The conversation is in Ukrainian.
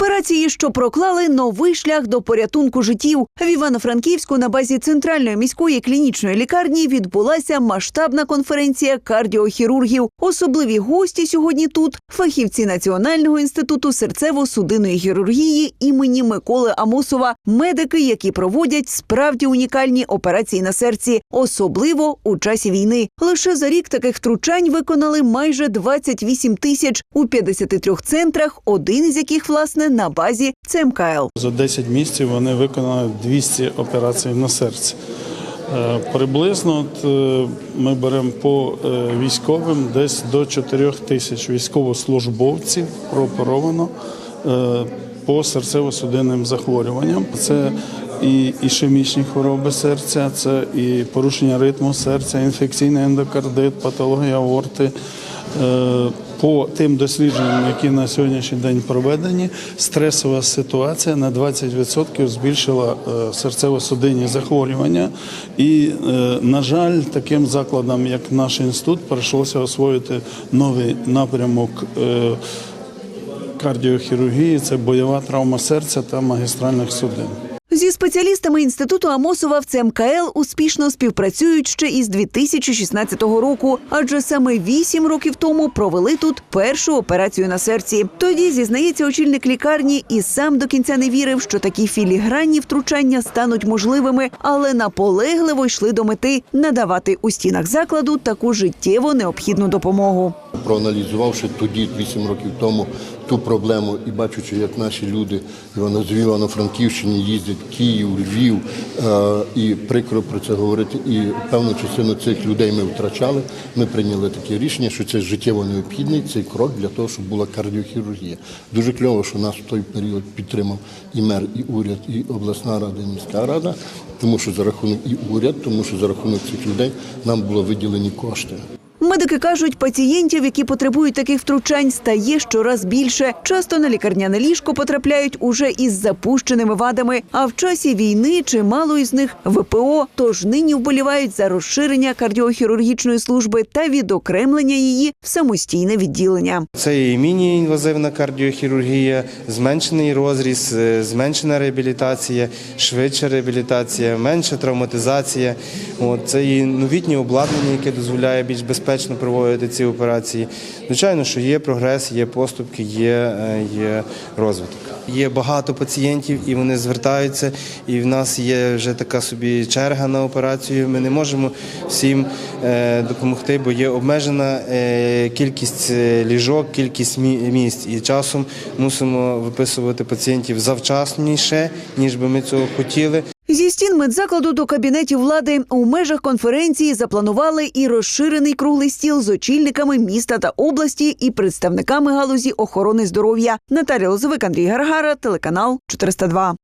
Операції, що проклали новий шлях до порятунку життів. В Івано-Франківську на базі центральної міської клінічної лікарні відбулася масштабна конференція кардіохірургів. Особливі гості сьогодні тут фахівці Національного інституту серцево-судинної хірургії імені Миколи Амосова, медики, які проводять справді унікальні операції на серці, особливо у часі війни. Лише за рік таких втручань виконали майже 28 тисяч у 53 центрах, один із яких власне на базі ЦМКЛ. За 10 місяців вони виконали 200 операцій на серці. Е, Приблизно е, ми беремо по е, військовим десь до 4 тисяч військовослужбовців прооперовано по серцево-судинним захворюванням. Це і ішемічні хвороби серця, це і порушення ритму серця, інфекційний ендокардит, патологія аорти. Е, По тим дослідженням, які на сьогоднішній день проведені, стресова ситуація на 20% збільшила е, серцево-судинні захворювання. І, е, на жаль, таким закладам, як наш інститут, прийшлося освоїти новий напрямок. Кардіохірургії це бойова травма серця та магістральних судин. Спеціалістами інституту Амосова в ЦМКЛ успішно співпрацюють ще із 2016 року, адже саме вісім років тому провели тут першу операцію на серці. Тоді зізнається очільник лікарні і сам до кінця не вірив, що такі філігранні втручання стануть можливими, але наполегливо йшли до мети надавати у стінах закладу таку життєво необхідну допомогу. Проаналізувавши тоді, 8 років тому, ту проблему і бачучи, як наші люди з Івано-Франківщини їздять Київ, Львів, е, і прикро про це говорити. І певну частину цих людей ми втрачали. Ми прийняли таке рішення, що це життєво необхідний цей крок для того, щоб була кардіохірургія. Дуже кльово, що нас в той період підтримав і мер, і уряд, і обласна рада, і міська рада, тому що за рахунок і уряд, тому що за рахунок цих людей нам було виділені кошти. Медики кажуть, пацієнтів, які потребують таких втручань, стає щораз більше. Часто на лікарняне ліжко потрапляють уже із запущеними вадами. А в часі війни чимало із них ВПО. Тож нині вболівають за розширення кардіохірургічної служби та відокремлення її в самостійне відділення. Це і міні-інвазивна кардіохірургія, зменшений розріз, е, зменшена реабілітація, швидша реабілітація, менша травматизація. Це і новітнє обладнання, яке дозволяє більш безпечно проводити ці операції. Звичайно, що є прогрес, є поступки, є, е, є розвиток. Є багато пацієнтів, і вони звертаються, і в нас є вже така собі черга на операцію. Ми не можемо всім е, допомогти, бо є обмежена е, кількість е, ліжок, кількість мі- місць. І часом мусимо виписувати пацієнтів завчасніше, ніж би ми цього хотіли. Зі стін медзакладу до кабінетів влади у межах конференції запланували і розширений круглий стіл з очільниками міста та області і представниками галузі охорони здоров'я. Наталія Лозовик, Андрій Гаргара, телеканал 402.